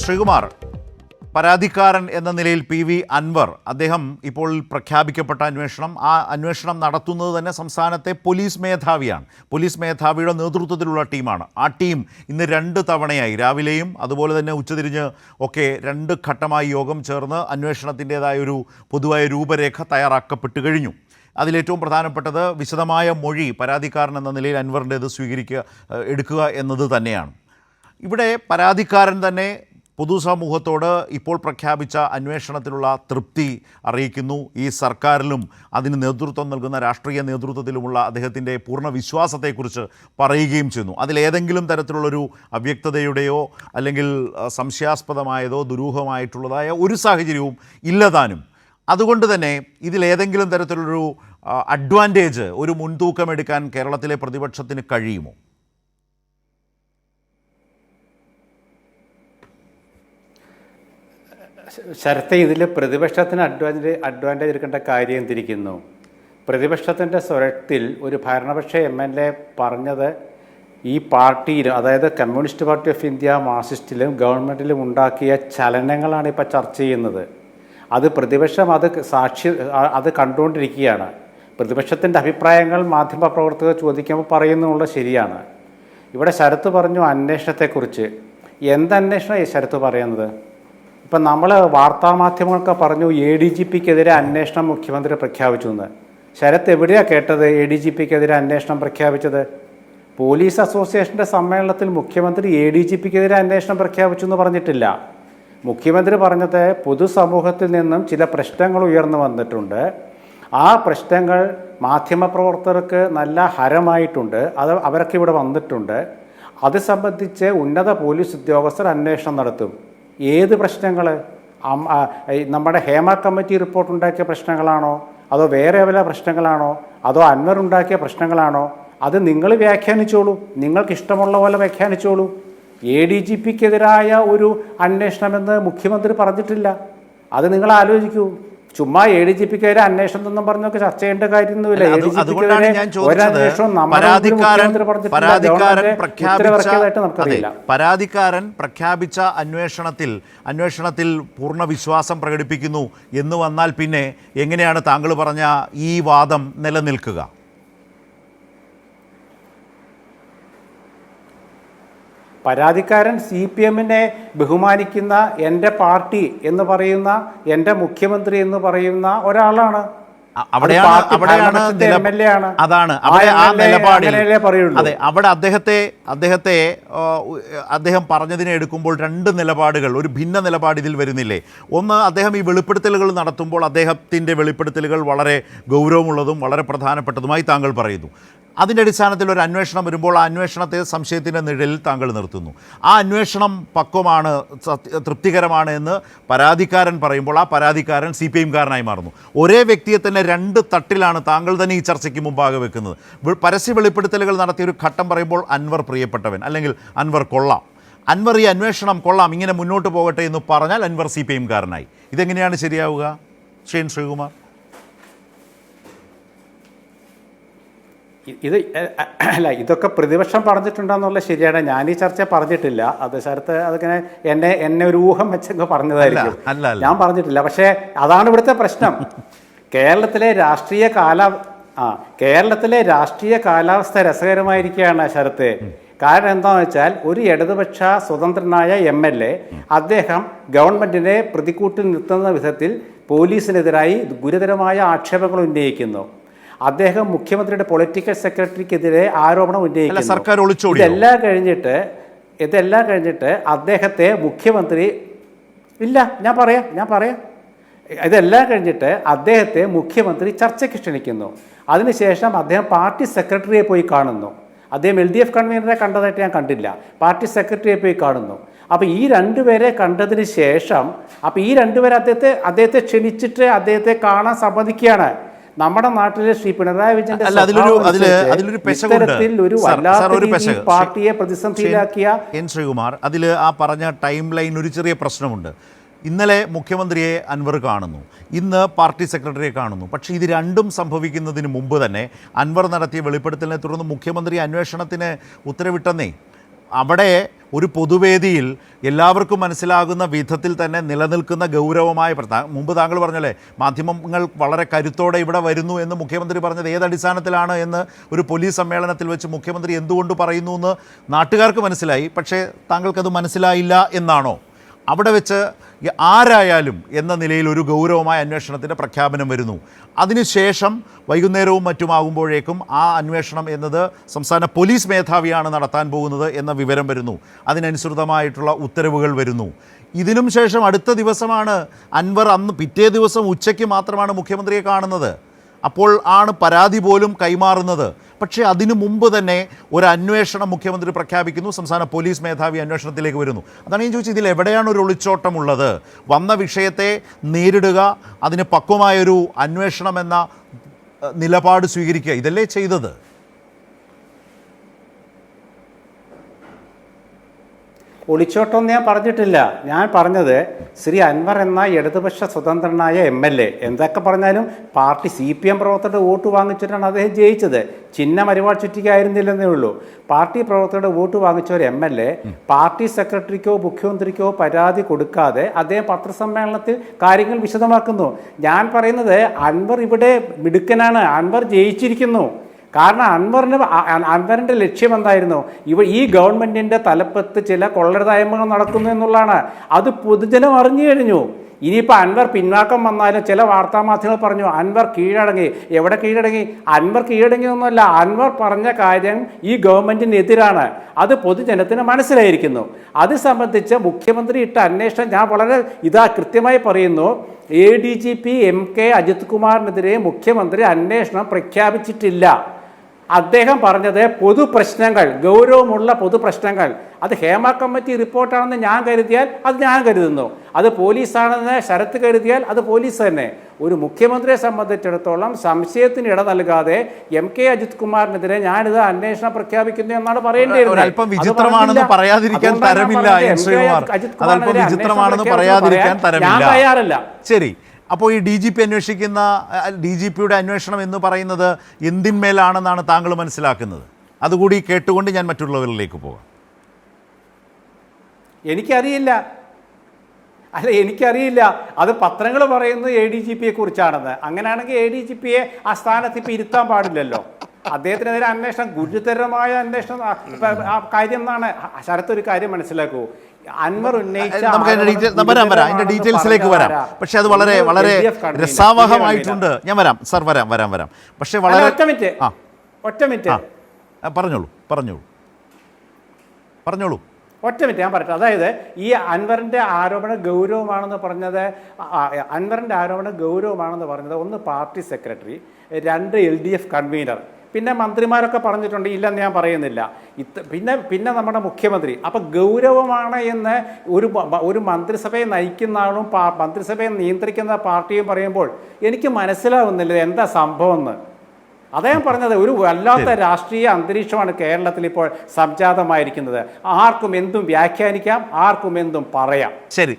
ശ്രീകുമാർ പരാതിക്കാരൻ എന്ന നിലയിൽ പി വി അൻവർ അദ്ദേഹം ഇപ്പോൾ പ്രഖ്യാപിക്കപ്പെട്ട അന്വേഷണം ആ അന്വേഷണം നടത്തുന്നത് തന്നെ സംസ്ഥാനത്തെ പോലീസ് മേധാവിയാണ്. പോലീസ് മേധാവിയുടെ നേതൃത്വത്തിലുള്ള ടീമാണ്. ആ ടീം ഇന്ന് രണ്ട് തവണയായി രാവിലെയും അതുപോലെ തന്നെ ഉച്ചതിരിഞ്ഞ് ഒക്കെ രണ്ട് ഘട്ടമായി യോഗം ചേർന്ന് അന്വേഷണത്തിന്റേതായ ഒരു പൊതുവായ രൂപരേഖ തയ്യാറാക്കപ്പെട്ടു കഴിഞ്ഞു. അതിലേറ്റവും പ്രധാനപ്പെട്ടത് വിശദമായ മൊഴി പരാതിക്കാരൻ എന്ന നിലയിൽ അൻവറിന്റേത് സ്വീകരിക്കുക എടുക്കുക എന്നത് തന്നെയാണ്. ഇവിടെ പരാതിക്കാരൻ തന്നെ പൊതുസമൂഹത്തോട് ഇപ്പോൾ പ്രഖ്യാപിച്ച അന്വേഷണത്തിലുള്ള തൃപ്തി അറിയിക്കുന്നു. ഈ സർക്കാരിലും അതിന് നേതൃത്വം നൽകുന്ന രാഷ്ട്രീയ നേതൃത്വത്തിലുമുള്ള അദ്ദേഹത്തിന്റെ പൂർണ വിശ്വാസത്തെക്കുറിച്ച് പറയുകയും ചെയ്യുന്നു. അതിലേതെങ്കിലും തരത്തിലുള്ളൊരു അവ്യക്തതയുടെയോ അല്ലെങ്കിൽ സംശയാസ്പദമായതോ ദുരൂഹമായിട്ടുള്ളതായ ഒരു സാഹചര്യവും ഇല്ലതാനും അതുകൊണ്ട് തന്നെ ഇതിലേതെങ്കിലും തരത്തിലൊരു അഡ്വാന്റേജ് ഒരു മുൻതൂക്കമെടുക്കാൻ കേരളത്തിലെ പ്രതിപക്ഷത്തിന് കഴിയുമോ? ശരത്തെ ഇതിൽ പ്രതിപക്ഷത്തിന് അഡ്വാന്റേജ് അഡ്വാന്റേജ് എടുക്കേണ്ട കാര്യം എന്തിരിക്കുന്നു? പ്രതിപക്ഷത്തിന്റെ സ്വരത്തിൽ ഒരു ഭരണപക്ഷ എം എൽ എ പറഞ്ഞത് ഈ പാർട്ടിയിലും അതായത് കമ്മ്യൂണിസ്റ്റ് പാർട്ടി ഓഫ് ഇന്ത്യ മാർക്സിസ്റ്റിലും ഗവൺമെന്റിലും ഉണ്ടാക്കിയ ചലനങ്ങളാണ് ഇപ്പോൾ ചർച്ച ചെയ്യുന്നത്. അത് പ്രതിപക്ഷം അത് സാക്ഷി അത് കണ്ടുകൊണ്ടിരിക്കുകയാണ്. പ്രതിപക്ഷത്തിന്റെ അഭിപ്രായങ്ങൾ മാധ്യമപ്രവർത്തകർ ചോദിക്കുമ്പോൾ പറയുന്നുള്ളത് ശരിയാണ്. ഇവിടെ ശരത്ത് പറഞ്ഞു അന്വേഷണത്തെക്കുറിച്ച്. എന്തന്വേഷണം ഈ ശരത്ത് പറയുന്നത്? ഇപ്പം നമ്മൾ വാർത്താമാധ്യമങ്ങളൊക്കെ പറഞ്ഞു എ ഡി ജി പിക്കെതിരെ അന്വേഷണം മുഖ്യമന്ത്രി പ്രഖ്യാപിച്ചു എന്ന് ശരത്ത് എവിടെയാണ് കേട്ടത് എ ഡി ജി പിക്കെതിരെ അന്വേഷണം പ്രഖ്യാപിച്ചത്? പോലീസ് അസോസിയേഷന്റെ സമ്മേളനത്തിൽ മുഖ്യമന്ത്രി എ ഡി ജി പിക്കെതിരെ അന്വേഷണം പ്രഖ്യാപിച്ചു എന്ന് പറഞ്ഞിട്ടില്ല. മുഖ്യമന്ത്രി പറഞ്ഞത് പൊതുസമൂഹത്തിൽ നിന്നും ചില പ്രശ്നങ്ങൾ ഉയർന്നു വന്നിട്ടുണ്ട്. ആ പ്രശ്നങ്ങൾ മാധ്യമപ്രവർത്തകർക്ക് നല്ല ഹരമായിട്ടുണ്ട്. അത് അവരൊക്കെ ഇവിടെ വന്നിട്ടുണ്ട്. അത് സംബന്ധിച്ച് ഉന്നത പോലീസ് ഉദ്യോഗസ്ഥർ അന്വേഷണം നടത്തും. ഏത് പ്രശ്നങ്ങൾ? നമ്മുടെ ഹേമ കമ്മിറ്റി റിപ്പോർട്ട് ഉണ്ടാക്കിയ പ്രശ്നങ്ങളാണോ? അതോ വേറെ വല്ല പ്രശ്നങ്ങളാണോ? അതോ അൻവർ ഉണ്ടാക്കിയ പ്രശ്നങ്ങളാണോ? അത് നിങ്ങൾ വ്യാഖ്യാനിച്ചോളൂ. നിങ്ങൾക്ക് ഇഷ്ടമുള്ള പോലെ വ്യാഖ്യാനിച്ചോളൂ. എ ഡി ജി പിക്കെതിരായ ഒരു അന്വേഷണമെന്ന് മുഖ്യമന്ത്രി പറഞ്ഞിട്ടില്ല. അത് നിങ്ങൾ ആലോചിക്കൂ. ചുമ്മാ എ ഡി ജി പിക്കെതിരെ അന്വേഷണം എന്നും പറഞ്ഞൊക്കെ ചർച്ച ചെയ്യേണ്ട കാര്യമൊന്നുമില്ല. എ ഡി ജി നമുക്കറിയില്ല. പരാതിക്കാരൻ പ്രഖ്യാപിച്ച അന്വേഷണത്തിൽ അന്വേഷണത്തിൽ പൂർണ വിശ്വാസം പ്രകടിപ്പിക്കുന്നു എന്ന് വന്നാൽ പിന്നെ എങ്ങനെയാണ് താങ്കൾ പറഞ്ഞ ഈ വാദം നിലനിൽക്കുക? പരാതിക്കാരൻ സി പി എമ്മിനെ ബഹുമാനിക്കുന്ന എന്റെ പാർട്ടി എന്ന് പറയുന്ന എന്റെ മുഖ്യമന്ത്രി എന്ന് പറയുന്ന ഒരാളാണ്. അവിടെയാണ് അവിടെയാണ്. അതാണ് ആ അവിടെ ആ MLA നിലപാടിൽ. അതെ അവിടെ അദ്ദേഹത്തെ അദ്ദേഹത്തെ അദ്ദേഹം പറഞ്ഞതിനെ എടുക്കുമ്പോൾ രണ്ട് നിലപാടുകൾ ഒരു ഭിന്ന നിലപാട് ഇതിൽ വരുന്നില്ലേ? ഒന്ന് അദ്ദേഹം ഈ വെളിപ്പെടുത്തലുകൾ നടത്തുമ്പോൾ അദ്ദേഹത്തിന്റെ വെളിപ്പെടുത്തലുകൾ വളരെ ഗൗരവമുള്ളതും വളരെ പ്രധാനപ്പെട്ടതുമായി താങ്കൾ പറയുന്നു. അതിന്റെ അടിസ്ഥാനത്തിൽ ഒരു അന്വേഷണം വരുമ്പോൾ ആ അന്വേഷണത്തെ സംശയത്തിന്റെ നിഴലിൽ താങ്കൾ നിർത്തുന്നു. ആ അന്വേഷണം പക്വമാണ് തൃപ്തികരമാണ് എന്ന് പരാതിക്കാരൻ പറയുമ്പോൾ ആ പരാതിക്കാരൻ സി പി എംകാരനായി മാറുന്നു. ഒരേ വ്യക്തിയെ തന്നെ രണ്ട് തട്ടിലാണ് താങ്കൾ തന്നെ ഈ ചർച്ചയ്ക്ക് മുമ്പാകെ വെക്കുന്നത്. പരസ്യ വെളിപ്പെടുത്തലുകൾ നടത്തിയ ഒരു ഘട്ടം പറയുമ്പോൾ അൻവർ പ്രിയപ്പെട്ടവൻ അല്ലെങ്കിൽ അൻവർ കൊള്ളാം. അൻവർ ഈ അന്വേഷണം കൊള്ളാം ഇങ്ങനെ മുന്നോട്ട് പോകട്ടെ എന്ന് പറഞ്ഞാൽ അൻവർ സി പി എംകാരനായി ഇതെങ്ങനെയാണ് ശരിയാവുക? ശ്രീൻ ശ്രീകുമാർ. ഇത് അല്ല ഇതൊക്കെ പ്രതിപക്ഷം പറഞ്ഞിട്ടുണ്ടെന്നുള്ള ശരിയാണ്. ഞാൻ ഈ ചർച്ച പറഞ്ഞിട്ടില്ല. അത് ശരത്ത് അതിങ്ങനെ എന്നെ എന്നെ ഒരു ഊഹം വെച്ചൊക്കെ പറഞ്ഞതായിരിക്കും. ഞാൻ പറഞ്ഞിട്ടില്ല. പക്ഷേ അതാണ് ഇവിടുത്തെ പ്രശ്നം. കേരളത്തിലെ രാഷ്ട്രീയ കാല ആ കേരളത്തിലെ രാഷ്ട്രീയ കാലാവസ്ഥ രസകരമായിരിക്കുകയാണ് ശരത്ത്. കാരണം എന്താണെന്ന് വെച്ചാൽ ഒരു ഇടതുപക്ഷ സ്വതന്ത്രനായ എം എൽ എ അദ്ദേഹം ഗവൺമെന്റിനെ പ്രതിക്കൂട്ടിൽ നിർത്തുന്ന വിധത്തിൽ പോലീസിനെതിരായി ഗുരുതരമായ ആക്ഷേപങ്ങൾ ഉന്നയിക്കുന്നു. അദ്ദേഹം മുഖ്യമന്ത്രിയുടെ പൊളിറ്റിക്കൽ സെക്രട്ടറിക്കെതിരെ ആരോപണം ഉന്നയിക്കുന്നു. സർക്കാർ? ഇതെല്ലാം കഴിഞ്ഞിട്ട് ഇതെല്ലാം കഴിഞ്ഞിട്ട് അദ്ദേഹത്തെ മുഖ്യമന്ത്രി ഇല്ല ഞാൻ പറയാം ഞാൻ പറയാം. ഇതെല്ലാം കഴിഞ്ഞിട്ട് അദ്ദേഹത്തെ മുഖ്യമന്ത്രി ചർച്ചയ്ക്ക് ക്ഷണിക്കുന്നു. അതിനുശേഷം അദ്ദേഹം പാർട്ടി സെക്രട്ടറിയെ പോയി കാണുന്നു. അദ്ദേഹം എൽ ഡി എഫ് കൺവീനറെ കണ്ടതായിട്ട് ഞാൻ കണ്ടില്ല. പാർട്ടി സെക്രട്ടറിയെ പോയി കാണുന്നു. അപ്പോൾ ഈ രണ്ടുപേരെ കണ്ടതിന് ശേഷം അപ്പോൾ ഈ രണ്ടുപേരെ അദ്ദേഹത്തെ അദ്ദേഹത്തെ ക്ഷണിച്ചിട്ട് അദ്ദേഹത്തെ കാണാൻ സമ്മതിക്കുകയാണ്. നമ്മുടെ നാട്ടിലെ ശ്രീ പിണറായി വിജയന്റെ. ഇത്തരത്തിൽ ഒരു വല്ലാത്ത. പാർട്ടിയെ പ്രതിസന്ധിയിലാക്കിയ എൻ ശ്രീകുമാർ അതിൽ ആ പറഞ്ഞ ടൈം ലൈൻ ഒരു ചെറിയ പ്രശ്നമുണ്ട് ഇന്നലെ മുഖ്യമന്ത്രിയെ അൻവർ കാണുന്നു ഇന്ന് പാർട്ടി സെക്രട്ടറിയെ കാണുന്നു പക്ഷേ ഇത് രണ്ടും സംഭവിക്കുന്നതിന് മുമ്പ് തന്നെ അൻവർ നടത്തിയ വെളിപ്പെടുത്തലിനെ തുടർന്ന് മുഖ്യമന്ത്രി അന്വേഷണത്തിന് ഉത്തരവിട്ടെന്നേ അവിടെ ഒരു പൊതുവേദിയിൽ എല്ലാവർക്കും മനസ്സിലാകുന്ന വിധത്തിൽ തന്നെ നിലനിൽക്കുന്ന ഗൗരവമായ പ്രശ്നം മുമ്പ് താങ്കൾ പറഞ്ഞല്ലേ മാധ്യമങ്ങൾ വളരെ കരുത്തോടെ ഇവിടെ വരുന്നു എന്ന് മുഖ്യമന്ത്രി പറഞ്ഞത് ഏത് അടിസ്ഥാനത്തിലാണ് എന്ന് ഒരു പോലീസ് സമ്മേളനത്തിൽ വെച്ച് മുഖ്യമന്ത്രി എന്തുകൊണ്ട് പറയുന്നു എന്ന് നാട്ടുകാർക്ക് മനസ്സിലായി പക്ഷേ താങ്കൾക്കത് മനസ്സിലായില്ല എന്നാണോ? അവിടെ വെച്ച് ആരായാലും എന്ന നിലയിൽ ഒരു ഗൗരവമായ അന്വേഷണത്തിന്റെ പ്രഖ്യാപനം വരുന്നു. അതിനുശേഷം വൈകുന്നേരവും മറ്റുമാകുമ്പോഴേക്കും ആ അന്വേഷണം എന്നത് സംസ്ഥാന പോലീസ് മേധാവിയാണ് നടത്താൻ പോകുന്നത് എന്ന വിവരം വരുന്നു. അതിനനുസൃതമായിട്ടുള്ള ഉത്തരവുകൾ വരുന്നു. ഇതിനും ശേഷം അടുത്ത ദിവസമാണ് അൻവർ അന്ന് പിറ്റേ ദിവസം ഉച്ചയ്ക്ക് മാത്രമാണ് മുഖ്യമന്ത്രിയെ കാണുന്നത്. അപ്പോൾ ആണ് പരാതി പോലും കൈമാറുന്നത്. പക്ഷേ അതിനു മുമ്പ് തന്നെ ഒരു അന്വേഷണം മുഖ്യമന്ത്രി പ്രഖ്യാപിക്കുന്നു സംസ്ഥാന പോലീസ് മേധാവി അന്വേഷണത്തിലേക്ക് വരുന്നു. അതാണ് ഞാൻ ചോദിച്ചത് ഇതിൽ എവിടെയാണ് ഒരു ഒളിച്ചോട്ടമുള്ളത്? വന്ന വിഷയത്തെ നേരിടുക അതിന് പക്വമായൊരു അന്വേഷണം എന്ന നിലപാട് സ്വീകരിക്കുക ഇതല്ലേ ചെയ്തത്? ഒളിച്ചോട്ടം ഞാൻ പറഞ്ഞിട്ടില്ല. ഞാൻ പറഞ്ഞത് ശ്രീ അൻവർ എന്ന ഇടതുപക്ഷ സ്വതന്ത്രനായ എം എൽ എ. എന്തൊക്കെ പറഞ്ഞാലും പാർട്ടി സി പി എം പ്രവർത്തകരുടെ വോട്ട് വാങ്ങിച്ചിട്ടാണ് അദ്ദേഹം ജയിച്ചത്. ചിഹ്നം അരിവാൾ ചുറ്റിക്കായിരുന്നില്ലെന്നേ ഉള്ളൂ. പാർട്ടി പ്രവർത്തകരുടെ വോട്ട് വാങ്ങിച്ച ഒരു എം എൽ എ. പാർട്ടി സെക്രട്ടറിക്കോ മുഖ്യമന്ത്രിക്കോ പരാതി കൊടുക്കാതെ അദ്ദേഹം പത്രസമ്മേളനത്തിൽ കാര്യങ്ങൾ വിശദമാക്കുന്നു. ഞാൻ പറയുന്നത് അൻവർ ഇവിടെ മിടുക്കനാണ്. അൻവർ ജയിച്ചിരിക്കുന്നു. കാരണം അൻവറിന് അ- അ- ലക്ഷ്യം എന്തായിരുന്നു? ഇവ ഈ ഗവൺമെന്റിന്റെ തലപ്പത്ത് ചില കൊള്ളരുതായ്മകൾ നടക്കുന്നു എന്നുള്ളതാണ്. അത് പൊതുജനം അറിഞ്ഞു കഴിഞ്ഞു. ഇനിയിപ്പോൾ അൻവർ പിന്നാക്കം വന്നാലും ചില വാർത്താ മാധ്യമങ്ങൾ പറഞ്ഞു അൻവർ കീഴടങ്ങി. എവിടെ കീഴടങ്ങി? അൻവർ കീഴടങ്ങിയൊന്നുമല്ല അൻവർ പറഞ്ഞ കാര്യം ഈ ഗവൺമെന്റിനെതിരാണ് അത് പൊതുജനത്തിന് മനസ്സിലായിരിക്കുന്നു. അത് സംബന്ധിച്ച് മുഖ്യമന്ത്രി ഇട്ട അന്വേഷണം ഞാൻ വളരെ ഇതാ കൃത്യമായി പറയുന്നു. A D G P M K Ajith കുമാറിനെതിരെ മുഖ്യമന്ത്രി അന്വേഷണം പ്രഖ്യാപിച്ചിട്ടില്ല. അദ്ദേഹം പറഞ്ഞത് പൊതു പ്രശ്നങ്ങൾ ഗൗരവമുള്ള പൊതു പ്രശ്നങ്ങൾ അത് ഹേമ കമ്മിറ്റി റിപ്പോർട്ടാണെന്ന് ഞാൻ കരുതിയാൽ അത് ഞാൻ കരുതുന്നു. അത് പോലീസാണെന്ന് ശരത്ത് കരുതിയാൽ അത് പോലീസ് തന്നെ. ഒരു മുഖ്യമന്ത്രിയെ സംബന്ധിച്ചിടത്തോളം സംശയത്തിന് ഇട നൽകാതെ എം കെ അജിത് കുമാറിനെതിരെ ഞാനിത് അന്വേഷണം പ്രഖ്യാപിക്കുന്നു എന്നാണ് പറയേണ്ടിയിരുന്നത്. അല്പം വിചിത്രമാണെന്ന് പറയാതിരിക്കാൻ ഞാൻ തരമില്ല അജിത് കുമാറിനെതിരെ ഞാൻ തയ്യാറല്ല. ശരി. അപ്പോൾ ഈ ഡി ജി പി അന്വേഷിക്കുന്ന ഡി ജി പിയുടെ അന്വേഷണം എന്ന് പറയുന്നത് എന്തിന്മേലാണെന്നാണ് താങ്കൾ മനസ്സിലാക്കുന്നത്? അതുകൂടി കേട്ടുകൊണ്ട് ഞാൻ മറ്റുള്ളവരിലേക്ക് പോകാം. എനിക്കറിയില്ല. അല്ല എനിക്കറിയില്ല. അത് പത്രങ്ങൾ പറയുന്നത് എ ഡി ജി പിയെ കുറിച്ചാണെന്ന് അങ്ങനെയാണെങ്കിൽ എ ഡി ജി പിയെ ആ സ്ഥാനത്ത് ഇപ്പം ഇരുത്താൻ പാടില്ലല്ലോ. അദ്ദേഹത്തിനെതിരെ അന്വേഷണം ഗുരുതരമായ അന്വേഷണം ആ, കാര്യം എന്നാണ്? ശരത്ത് ഒരു കാര്യം മനസ്സിലാക്കൂ. അൻവർ ഉന്നയിച്ച വരാം വരാം. അതിന്റെ ഡീറ്റെയിൽസിലേക്ക് വരാം? പക്ഷെ അത് വളരെ വളരെ രസാവഹമായിട്ടുണ്ട്. ഞാൻ വരാം. സർ വരാം വരാം വരാം. പക്ഷെ വളരെ ഒറ്റ മിനിറ്റ്. ഒറ്റ മിനിറ്റ്. പറഞ്ഞോളൂ പറഞ്ഞോളൂ. പറഞ്ഞോളൂ. ഒറ്റ മിനിറ്റ് ഞാൻ പറയട്ടെ. അതായത് ഈ അൻവറിന്റെ ആരോപണം ഗൗരവമാണെന്ന് പറഞ്ഞത് അൻവറിന്റെ ആരോപണം ഗൗരവമാണെന്ന് പറഞ്ഞത് ഒന്ന് പാർട്ടി സെക്രട്ടറി രണ്ട് എൽ ഡി എഫ് കൺവീനർ. പിന്നെ മന്ത്രിമാരൊക്കെ പറഞ്ഞിട്ടുണ്ട് ഇല്ലെന്ന് ഞാൻ പറയുന്നില്ല. ഇത്ത പിന്നെ പിന്നെ നമ്മുടെ മുഖ്യമന്ത്രി. അപ്പം ഗൗരവമാണ് എന്ന് ഒരു ഒരു മന്ത്രിസഭയെ നയിക്കുന്ന ആളും പാ- മന്ത്രിസഭയെ നിയന്ത്രിക്കുന്ന പാർട്ടിയും പറയുമ്പോൾ എനിക്ക് മനസ്സിലാവുന്നില്ല എന്താ സംഭവം എന്ന് അദ്ദേഹം പറഞ്ഞത് ഒരു വല്ലാത്ത രാഷ്ട്രീയ അന്തരീക്ഷമാണ് കേരളത്തിൽ ഇപ്പോൾ സംജാതമായിരിക്കുന്നത്. ആർക്കും എന്തും വ്യാഖ്യാനിക്കാം ആർക്കും എന്തും പറയാം. ശരി.